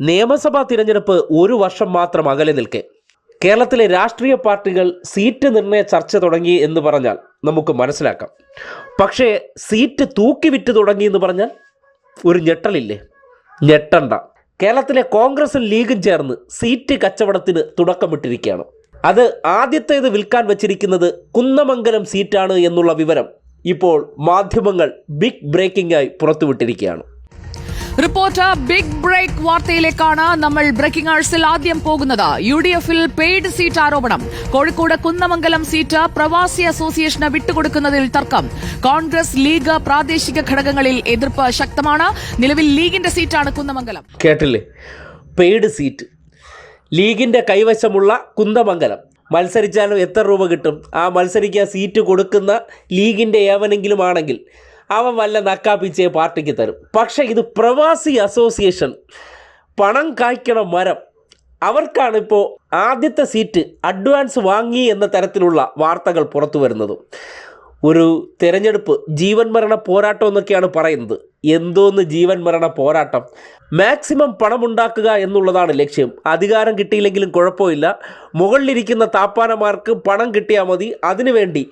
നിയമസഭാ തിരഞ്ഞെടുപ്പ് ഒരു വർഷം മാത്രം അകലെ നിൽക്കെ. കേരളത്തിലെ രാഷ്ട്രീയ പാർട്ടികൾ സീറ്റ് നിർണയ ചർച്ച തുടങ്ങി എന്ന് പറഞ്ഞാൽ നമുക്ക് മനസ്സിലാക്കാം. പക്ഷേ സീറ്റ് തൂക്കി വിറ്റ് തുടങ്ങി എന്ന് പറഞ്ഞാൽ ഒരു ഞെട്ടലില്ലേ? ഞെട്ടണ്ട. കേരളത്തിലെ കോൺഗ്രസും ലീഗും ചേർന്ന് സീറ്റ് കച്ചവടത്തിന് തുടക്കമിട്ടിരിക്കുകയാണ്. അത് ആദ്യത്തേത് വിൽക്കാൻ വച്ചിരിക്കുന്നത് കുന്നമംഗലം സീറ്റാണ് എന്നുള്ള വിവരം ഇപ്പോൾ മാധ്യമങ്ങൾ ബിഗ് ബ്രേക്കിംഗായി പുറത്തുവിട്ടിരിക്കുകയാണ്. റിപ്പോർട്ടർ ബിഗ് ബ്രേക്ക് വാർത്തയിലേക്കാണ് നമ്മൾ ബ്രേക്കിംഗ് ആഴ്സിൽ ആദ്യം പോകുന്നത്. യു ഡി എഫിൽ പെയ്ഡ് സീറ്റ് ആരോപണം. കോഴിക്കോട് കുന്നമംഗലം സീറ്റ് പ്രവാസി അസോസിയേഷന് വിട്ടുകൊടുക്കുന്നതിൽ തർക്കം. കോൺഗ്രസ് ലീഗ് പ്രാദേശിക ഘടകങ്ങളിൽ എതിർപ്പ് ശക്തമാണ്. നിലവിൽ ലീഗിന്റെ സീറ്റാണ് കുന്നമംഗലം. കേട്ടില്ലേ? Paid seat. ലീഗിന്റെ കൈവശമുള്ള കുന്ദമംഗലം മത്സരിച്ചാലും എത്ര രൂപ കിട്ടും? ആ മത്സരിക്കാൻ സീറ്റ് കൊടുക്കുന്ന ലീഗിന്റെ ഏവനെങ്കിലും ആണെങ്കിൽ അവൻ വല്ല നക്കാപ്പിച്ചേ പാർട്ടിക്ക് തരും. പക്ഷേ ഇത് പ്രവാസി അസോസിയേഷൻ പണം കായ്ക്കണ മരം. അവർക്കാണ് ഇപ്പോൾ ആദ്യത്തെ സീറ്റ് അഡ്വാൻസ് വാങ്ങി എന്ന തരത്തിലുള്ള വാർത്തകൾ പുറത്തു വരുന്നത്. ഒരു തിരഞ്ഞെടുപ്പ് ജീവൻ മരണ പോരാട്ടം എന്നൊക്കെയാണ് പറയുന്നത്. എന്തോന്ന് ജീവൻ മരണ പോരാട്ടം? മാക്സിമം പണമുണ്ടാക്കുക എന്നുള്ളതാണ് ലക്ഷ്യം. അധികാരം കിട്ടിയില്ലെങ്കിലും കുഴപ്പമില്ല. മുകളിലിരിക്കുന്ന താപ്പാനമാർക്ക് പണം കിട്ടിയാൽ മതി. അതിനുവേണ്ടി